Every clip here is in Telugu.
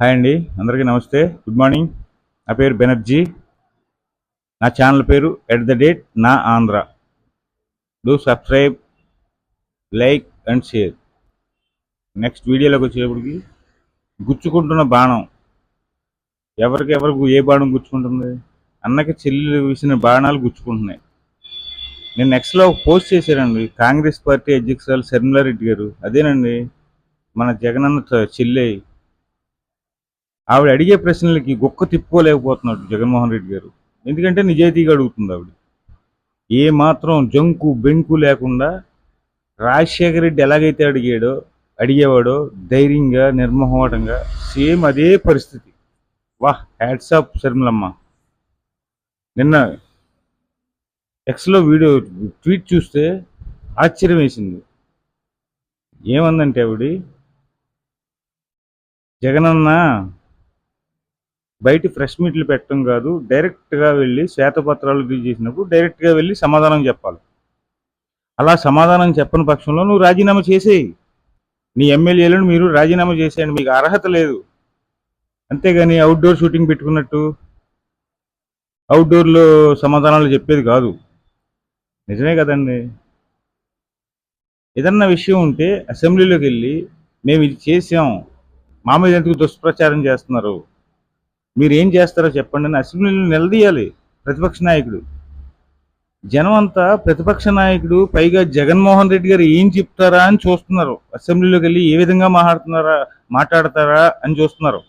హాయ్ అండి అందరికీ నమస్తే. Good morning. నా పేరు బెనర్జీ. నా ఛానల్ పేరు ఎట్ ద డేట్ నా Andhra. Do subscribe like and share next వీడియోలోకి వచ్చేటప్పటికి గుచ్చుకుంటున్న బాణం. ఎవరికి ఎవరికి ఏ బాణం గుచ్చుకుంటుంది? అన్నకి చెల్లెలు వేసిన బాణాలు గుచ్చుకుంటున్నాయి. నేను నెక్స్ట్లో పోస్ట్ చేశానండి. కాంగ్రెస్ పార్టీ అధ్యక్షురాలు శర్మిలారెడ్డి గారు. అదేనండి మన జగనన్న చ- చెల్లె. ఆవిడ అడిగే ప్రశ్నలకి గొక్క తిప్పుకోలేకపోతున్నాడు జగన్మోహన్ రెడ్డి గారు. ఎందుకంటే నిజాయితీగా అడుగుతుంది ఆవిడ. ఏ మాత్రం జంకు బెంకు లేకుండా రాజశేఖర రెడ్డి ఎలాగైతే అడిగాడో అడిగేవాడో ధైర్యంగా నిర్మోహమాటంగా సేమ్ అదే పరిస్థితి. వాహ్ హ్యాట్సాప్ శర్మిలమ్మ. నిన్న ఎక్స్లో వీడియో ట్వీట్ చూస్తే ఆశ్చర్యం వేసింది. ఏమందంటే ఆవిడ? జగనన్న బయట ఫ్రెష్ మీట్లు పెట్టడం కాదు డైరెక్ట్గా వెళ్ళి శ్వేతపత్రాలు రిలీజ్ చేసినప్పుడు డైరెక్ట్గా వెళ్ళి సమాధానం చెప్పాలి. అలా సమాధానం చెప్పని పక్షంలో నువ్వు రాజీనామా చేసేయి. నీ ఎమ్మెల్యేలను మీరు రాజీనామా చేసేయండి మీకు అర్హత లేదు. అంతేగాని అవుట్డోర్ షూటింగ్ పెట్టుకున్నట్టు అవుట్డోర్లో సమాధానాలు చెప్పేది కాదు. నిజమే కదండి? ఏదన్నా విషయం ఉంటే అసెంబ్లీలోకి వెళ్ళి మేము ఇది చేసాం మా మీద ఎందుకు దుష్ప్రచారం చేస్తున్నారు? మీరు ఏం చేస్తారో చెప్పండి అని అసెంబ్లీలో నిలదీయాలి ప్రతిపక్ష నాయకుడు. జనం అంతా ప్రతిపక్ష నాయకుడు పైగా జగన్మోహన్ రెడ్డి గారు ఏం చెప్తారా అని చూస్తున్నారు. అసెంబ్లీలోకి వెళ్ళి ఏ విధంగా మాట్లాడుతున్నారా మాట్లాడతారా అని చూస్తున్నారు.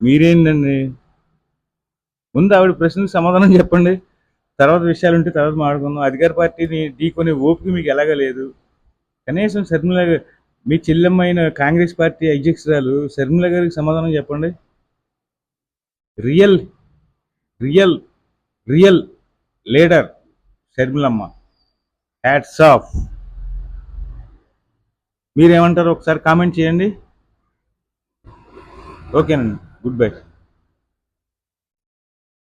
మీరేంటండి ముందు ఆవిడ ప్రశ్నలకు సమాధానం చెప్పండి. తర్వాత విషయాలు ఉంటే తర్వాత మాట్లాడుకుందాం. అధికార పార్టీని ఢీకొనే ఓపిక మీకు ఎలాగ లేదు? కనీసం శర్మిల మీ చెల్లెమ్మైన కాంగ్రెస్ పార్టీ అధ్యక్షురాలు శర్మిల గారికి సమాధానం చెప్పండి. Real real real leader Sharmilamma. Hats off మీరేమంటారు ఒకసారి కామెంట్ చేయండి. ఓకేనండి. Good bye